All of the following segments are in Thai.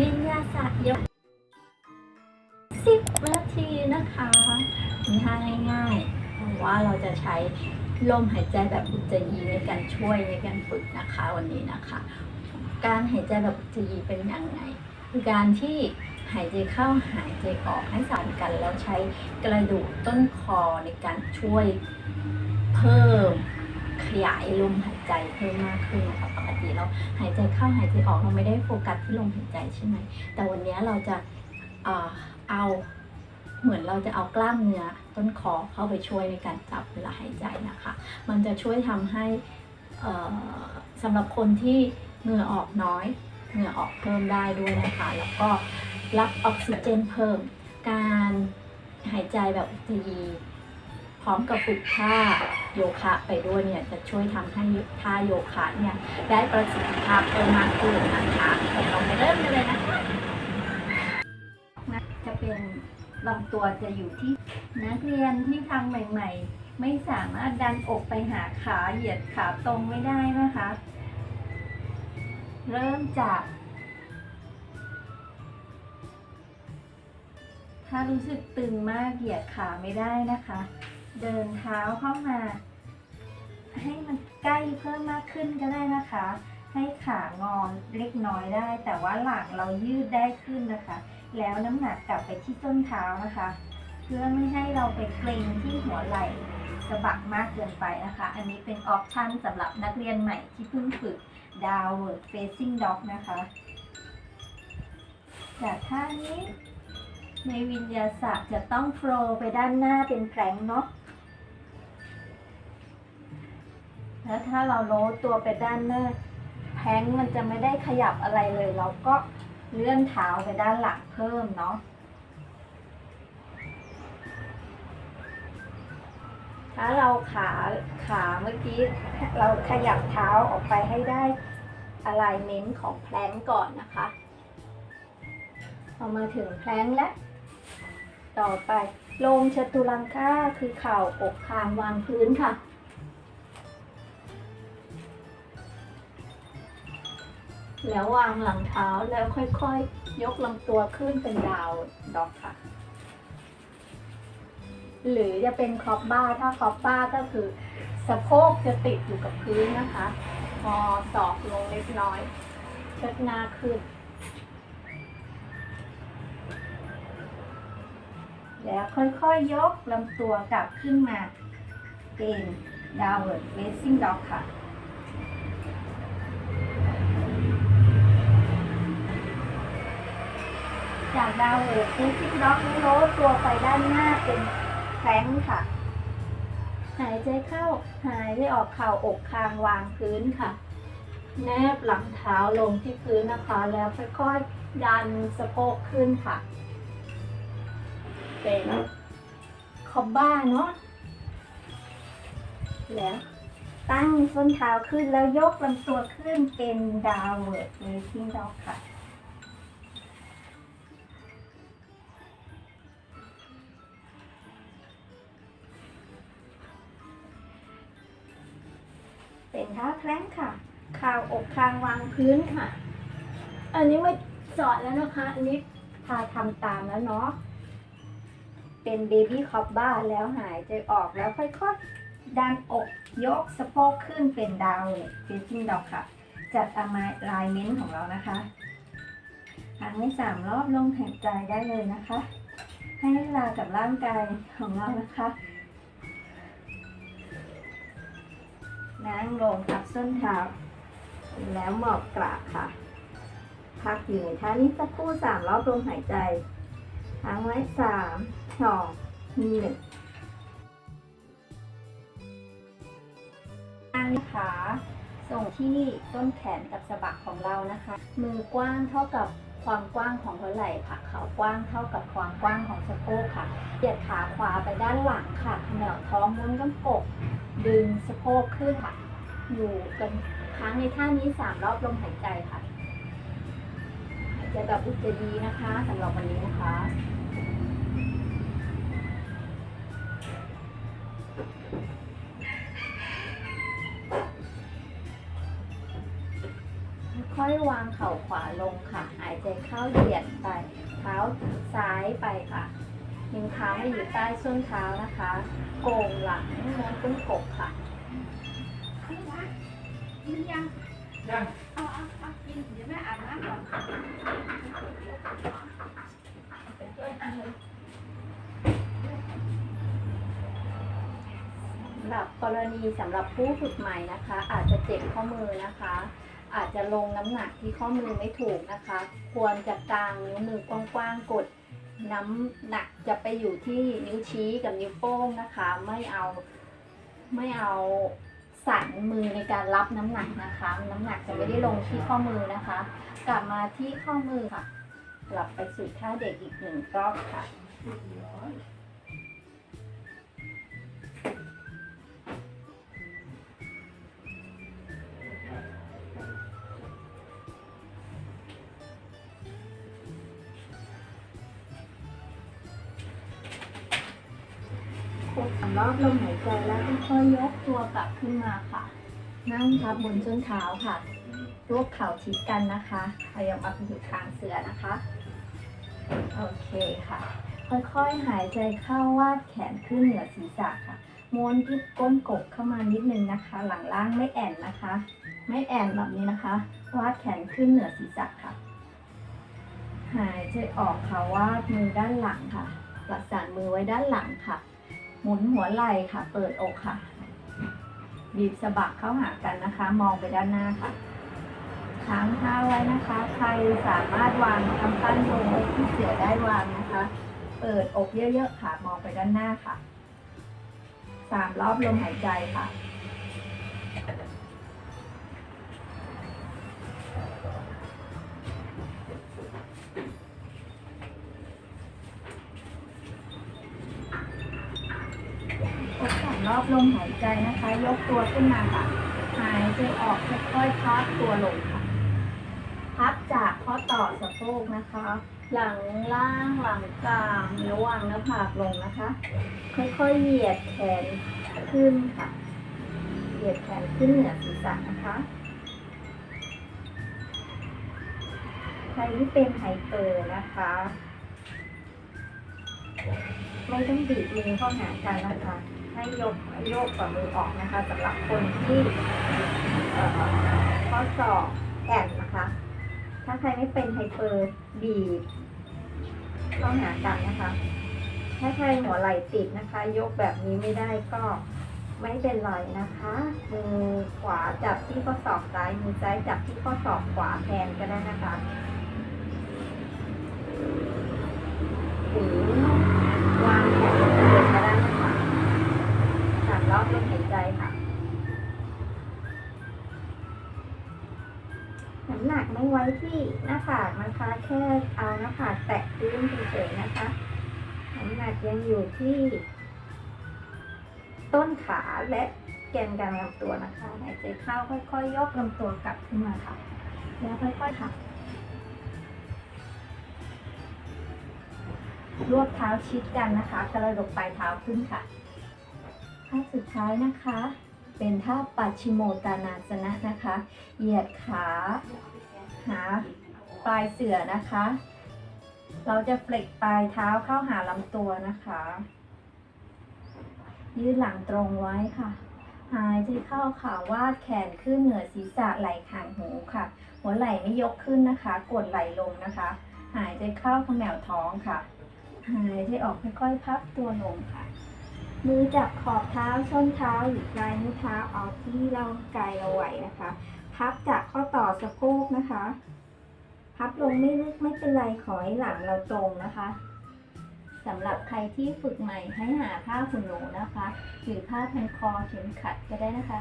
วิญญาศาสตร์ยกสิบนาทีนะคะท่ายง่ายเพราะว่าเราจะใช้ลมหายใจแบบอุจจายีในการช่วยในการฝึกนะคะวันนี้นะคะ การหายใจแบบอุจจายีเป็นยังไงคือการที่หายใจเข้าหายใจออกให้สานกัน แล้วใช้กระดูกต้นคอในการช่วยเพิ่มขยายลมหายใจเพิ่มมากขึ้นนะคะ ติเราหายใจเข้าหายใจออกเราไม่ได้โฟกัสที่ลมหายใจใช่ไหมแต่วันนี้เราจะเอ่อเอาเหมือนเราจะเอากล้ามเนื้อต้นคอเข้าไปช่วยในการจับเวลาหายใจนะคะ มันจะช่วยทำให้สำหรับคนที่เหงื่อออกน้อย เหงื่อออกเพิ่มได้ด้วยนะคะ แล้วก็รับออกซิเจนเพิ่ม การหายใจแบบอุจจายี ร้อมกับฝึกท่าโยคะไปด้วยเนี่ยจะช่วยทำให้ท่าโยคะเนี่ยได้ประสิทธิภาพเพิ่มมากขึ้นนะคะเราไปเริ่มกันเลยนะคะนะจะเป็นลำตัวจะอยู่ที่นักเรียนที่ทำใหม่ ๆ ไม่สามารถดันอกไปหาขาเหยียดขาตรงไม่ได้นะคะ เริ่มจากถ้ารู้สึกตึงมากเหยียดขาไม่ได้นะคะ เดินเท้าเข้ามา ให้มันใกล้เพิ่มมากขึ้นก็ได้นะคะ ให้ขางอนเล็กน้อยได้ แต่ว่าหลังเรายืดได้ขึ้นนะคะ แล้วน้ำหนักกลับไปที่ต้นเท้านะคะ เพื่อไม่ให้เราไปเกร็งที่หัวไหล่สะบักมากเกินไปนะคะ อันนี้เป็นออปชั่นสำหรับนักเรียนใหม่ที่เพิ่งฝึก downward facing dog นะคะ จากท่านี้ในวิญญาศาสตร์จะต้องโฟล์ไปด้านหน้าเป็นแพลงเนาะ แล้วถ้าเราโน้ตตัวไปด้านหน้าแพลงมันจะไม่ได้ขยับอะไรเลย เราก็เลื่อนเท้าไปด้านหลังเพิ่มเนาะถ้าเราขาขาเมื่อกี้เราขยับเท้าออกไปให้ได้อะไรเน้นของแพลงก่อนนะคะพอมาถึงแพลงแล้วต่อไปลงชตุลังค่าคือเข่าอกคางวางพื้นค่ะ แล้ววางหลังเท้าแล้วค่อยๆ ยกลำตัวขึ้นเป็นดาวด็อกค่ะ หรือจะเป็นคอปบ้า ถ้าคอปบ้าก็คือ สะโพกจะติดอยู่กับพื้นนะคะพอศอกลงเล็กน้อยเชิดหน้าขึ้น แล้วค่อยๆยยกลำตัวกลับขึ้นมา เป็น downward facing dog ค่ะ จาก downward facing dog นี้โน้ตตัวไปด้านหน้าเป็นแพลงก์ค่ะ หายใจเข้าหายใจออกเข่าอกคางวางพื้นค่ะ แนบหลังเท้าลงที่พื้นนะคะ แล้วค่อยๆดันสะโพกขึ้นค่ะ เป็นคอบบ้าเนาะแล้วตั้งส้นเท้าขึ้นแล้วยกลำตัวขึ้นเป็นดาวเวิร์ดเ c ซิ่งด็อกค่ะ เป็นท่าแคล้งค่ะคางอกคางวางพื้นค่ะ อันนี้ไม่สอนแล้วนะคะ อันนี้พาทำตามแล้วเนาะ เป็นเบบี้คอบบ้าแล้วหายใจออกแล้วค่อยๆ ดันอกยกสะโพกขึ้นเป็นดาวเลยเฟซซิ่งดอกค่ะ จัดอามาลายเม้นของเรานะคะครั้งที่สามรอบลงหายใจได้เลยนะคะ ให้เวลากับร่างกายของเรานะคะ นั่งลงทับส้นเท้า แล้วหมอบกราบค่ะ พักอยู่ในท่านี้สักครู่สามรอบลมหายใจค้างไว้สามสองหนึ่งตั้งขาส่งที่ต้นแขนกับสะบักของเรานะคะ มือกว้างเท่ากับความกว้างของหัวไหล่ค่ะ เข่ากว้างเท่ากับความกว้างของสะโพกค่ะเหยียดขาขวาไปด้านหลังค่ะขนบท้องม้วนก้นกบ ดึงสะโพกขึ้นค่ะ อยู่กันค้างในท่านี้สามรอบลมหายใจค่ะหายใจแบบอุจจารีนะคะสำหรับวันนี้นะคะค่อยวางเข่าขวาลงค่ะ หายใจเข้าเหยียดไป เท้าซ้ายไปค่ะ นิ้วเท้าไม่อยู่ใต้ส้นเท้านะคะ โก่งหลังม้วนก้นกบค่ะกินยังยังเอาเอาเอากินเดี๋ยวแม่อาบน้ำก่อนสำหรับกรณีสำหรับผู้ฝึกใหม่นะคะ อาจจะเจ็บข้อมือนะคะ อาจจะลงน้ำหนักที่ข้อมือไม่ถูกนะคะ ควรจะกางนิ้วมือกว้างๆกด น้ำหนักจะไปอยู่ที่นิ้วชี้กับนิ้วโป้งนะคะ ไม่เอาไม่เอาสั่นมือในการรับน้ำหนักนะคะ น้ำหนักจะไม่ได้ลงที่ข้อมือนะคะ กลับมาที่ข้อมือค่ะกลับไปสู่ท่าเด็กอีกหนึ่งรอบค่ะ สามรอบลมหายใจแล้วค่อยๆยกตัวกลับขึ้นมาค่ะ นั่งทับบนส้นเท้าค่ะรวบเข่าชิดกันนะคะขยับมาเป็นอยู่ทางเสือนะคะ โอเคค่ะ ค่อยๆหายใจเข้าวาดแขนขึ้นเหนือศีรษะค่ะม้วนที่ก้นกบเข้ามานิดนึงนะคะ หลังล่างไม่แอนนะคะ ไม่แอนแบบนี้นะคะ วาดแขนขึ้นเหนือศีรษะค่ะ หายใจออกค่ะวาดมือด้านหลังค่ะประสานมือไว้ด้านหลังค่ะ หมุนหัวไหล่ค่ะ เปิดอกค่ะ บีบสะบักเข้าหากันนะคะ มองไปด้านหน้าค่ะค้างเท้าไว้นะคะ ใครสามารถวางกำปั้นลงที่เสือได้วางนะคะ เปิดอกเยอะๆค่ะ มองไปด้านหน้าค่ะ สามรอบลมหายใจค่ะ รอบลมหายใจนะคะ ยกตัวขึ้นมาค่ะ หายใจออกค่อยๆพับตัวลงค่ะ พับจากข้อต่อสะโพกนะคะ หลังล่างหลังกลางระหว่างหน้าผากลงนะคะ ค่อยๆเหยียดแขนขึ้นค่ะ เหยียดแขนขึ้นเหนือศีรษะนะคะใครที่เป็นไฮเปอร์นะคะ ไม่ต้องบีบมือเข้าหากันนะคะ ให้ยกยกฝ่ามือออกนะคะสำหรับคนที่ข้อศอกแอนนะคะ ถ้าใครไม่เป็นไฮเปอร์บีบเข้าหากันนะคะ ถ้าใครหัวไหล่ติดนะคะ ยกแบบนี้ไม่ได้ก็ไม่เป็นไรนะคะ มือขวาจับที่ข้อศอกซ้าย มือซ้ายจับที่ข้อศอกขวาแทนก็ได้นะคะ หน้าผากนะคะ แค่เอาหน้าผากแตะพื้นเฉยๆนะคะน้ำหนักยังอยู่ที่ ต้นขาและแกนกลางลำตัวนะคะหายใจเข้าค่อยๆยกลำตัวกลับขึ้นมาค่ะ แล้วค่อยๆค่ะรวบเท้าชิดกันนะคะกระดกปลายเท้าขึ้นค่ะท่าสุดท้ายนะคะ เป็นท่าปัจฉิโมตานาสนะนะคะ เหยียดขา หา ปลายเสือนะคะ เราจะเฟล็กปลายเท้าเข้าหาลำตัวนะคะ ยืดหลังตรงไว้ค่ะ หายใจเข้าค่ะวาดแขนขึ้นเหนือศีรษะไหล่ขางหูค่ะ หัวไหล่ไม่ยกขึ้นนะคะ กดไหล่ลงนะคะ หายใจเข้าขมวท้องค่ะ หายใจออกค่อยๆพับตัวลงค่ะ มือจับขอบเท้าส้นเท้าหรือปลายนิ้วเท้าเอาที่เราไกายเราไหวนะคะ พับจากข้อต่อสะโพกนะคะ พับลงไม่ลึกไม่เป็นไรขอให้หลังเราตรงนะคะสำหรับใครที่ฝึกใหม่ให้หาผ้าขนหนูนะคะ หรือผ้าพันคอเข็มขัดก็ได้นะคะ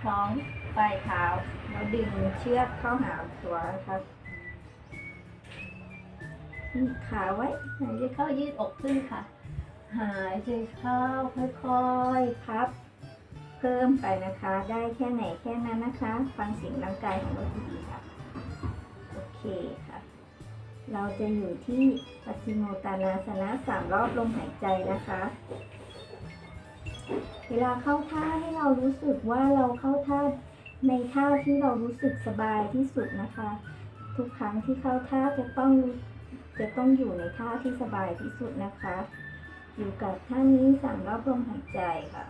คล้องปลายเท้าแล้วดึงเชือกเข้าหาตัวนะคะขาไว้หายใจเข้ายืดอกขึ้นค่ะ หายใจเข้าค่อยๆพับ เพิ่มไปนะคะ ได้แค่ไหนแค่นั้นนะคะ ฟังเสียงร่างกายของเราดีๆค่ะ คค่ะ เราจะอยู่ที่ปัจจิโมตานาสนะสามรอบลมหายใจนะคะ เวลาเข้าท่าให้เรารู้สึกว่าเราเข้าท่าในท่าที่เรารู้สึกสบายที่สุดนะคะ ทุกครั้งที่เข้าท่าจะต้องจะต้องอยู่ในท่าที่สบายที่สุดนะคะ อยู่กับท่านี้สามรอบลมหายใจค่ะ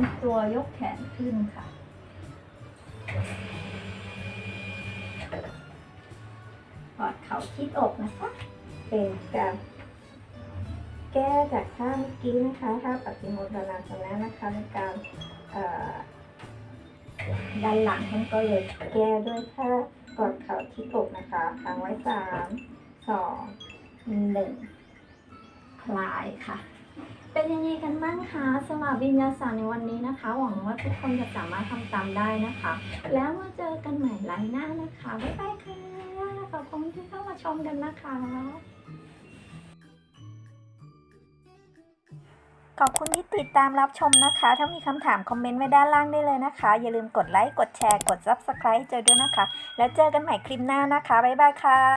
นตัวยกแขนขึ้นค่ะ กอดเข่าชิดอกนะคะ เป็นการแก้จากท่าเมื่อกี้นะคะท่าปฏิโมทนาสนะนะคะในการด้านหลังท่านก็เลยแก้ด้วยท่ากอดเข่าชิดอกนะคะค้างไว้สามสองหนึ่งคลายค่ะ เป็นยังไงกันบ้างคะสำหรับวิญญาศาสตร์ในวันนี้นะคะ หวังว่าทุกคนจะสามารถทำตามได้นะคะ แล้วมาเจอกันใหม่ไลน์หน้านะคะ บ๊ายบายค่ะ ขอบคุณที่เข้ามาชมกันนะคะขอบคุณที่ติดตามรับชมนะคะ ถ้ามีคำถามคอมเมนต์ไว้ด้านล่างได้เลยนะคะ อย่าลืมกดไลค์ กดแชร์ กด Subscribe เจอด้วยนะคะ แล้วเจอกันใหม่คลิปหน้านะคะ บ๊ายบายค่ะ